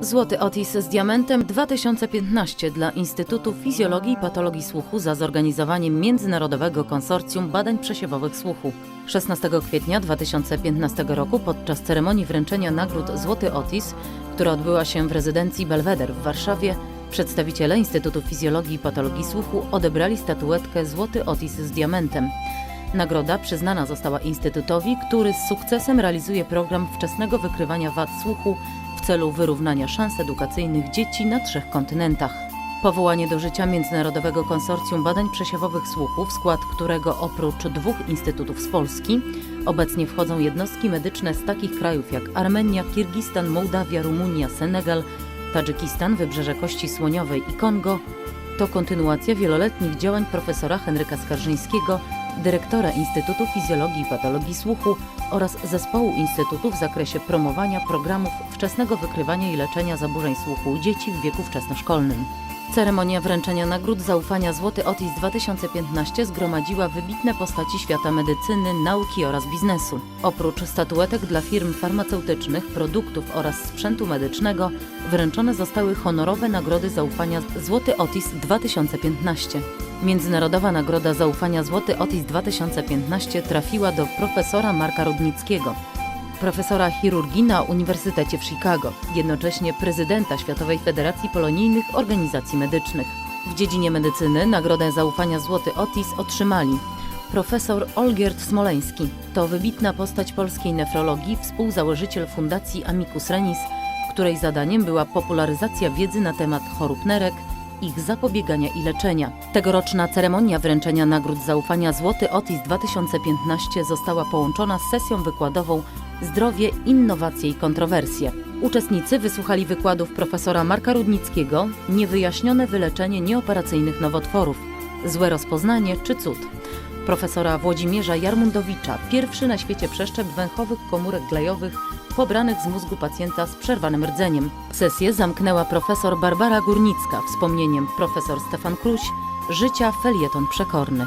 Złoty Otis z diamentem 2015 dla Instytutu Fizjologii i Patologii Słuchu za zorganizowanie Międzynarodowego Konsorcjum Badań Przesiewowych Słuchu. 16 kwietnia 2015 roku podczas ceremonii wręczenia nagród Złoty Otis, która odbyła się w rezydencji Belweder w Warszawie, przedstawiciele Instytutu Fizjologii i Patologii Słuchu odebrali statuetkę Złoty Otis z diamentem. Nagroda przyznana została Instytutowi, który z sukcesem realizuje program wczesnego wykrywania wad słuchu celu wyrównania szans edukacyjnych dzieci na trzech kontynentach. Powołanie do życia Międzynarodowego Konsorcjum Badań Przesiewowych Słuchu, w skład którego oprócz dwóch instytutów z Polski obecnie wchodzą jednostki medyczne z takich krajów jak Armenia, Kirgistan, Mołdawia, Rumunia, Senegal, Tadżykistan, Wybrzeże Kości Słoniowej i Kongo, to kontynuacja wieloletnich działań profesora Henryka Skarżyńskiego, dyrektora Instytutu Fizjologii i Patologii Słuchu oraz zespołu Instytutu w zakresie promowania programów wczesnego wykrywania i leczenia zaburzeń słuchu u dzieci w wieku wczesnoszkolnym. Ceremonia wręczenia nagród zaufania Złoty Otis 2015 zgromadziła wybitne postaci świata medycyny, nauki oraz biznesu. Oprócz statuetek dla firm farmaceutycznych, produktów oraz sprzętu medycznego, wręczone zostały honorowe nagrody zaufania Złoty Otis 2015. Międzynarodowa Nagroda Zaufania Złoty Otis 2015 trafiła do profesora Marka Rudnickiego, profesora chirurgii na Uniwersytecie w Chicago, jednocześnie prezydenta Światowej Federacji Polonijnych Organizacji Medycznych. W dziedzinie medycyny nagrodę zaufania Złoty Otis otrzymali profesor Olgierd Smoleński. To wybitna postać polskiej nefrologii, współzałożyciel Fundacji Amicus Renis, której zadaniem była popularyzacja wiedzy na temat chorób nerek, ich zapobiegania i leczenia. Tegoroczna ceremonia wręczenia nagród zaufania Złoty Otis 2015 została połączona z sesją wykładową Zdrowie, innowacje i kontrowersje. Uczestnicy wysłuchali wykładów profesora Marka Rudnickiego Niewyjaśnione wyleczenie nieoperacyjnych nowotworów, złe rozpoznanie czy cud. Profesora Włodzimierza Jarmundowicza, pierwszy na świecie przeszczep węchowych komórek glejowych pobranych z mózgu pacjenta z przerwanym rdzeniem. Sesję zamknęła profesor Barbara Górnicka wspomnieniem profesor Stefan Kruś Życia felieton przekorny.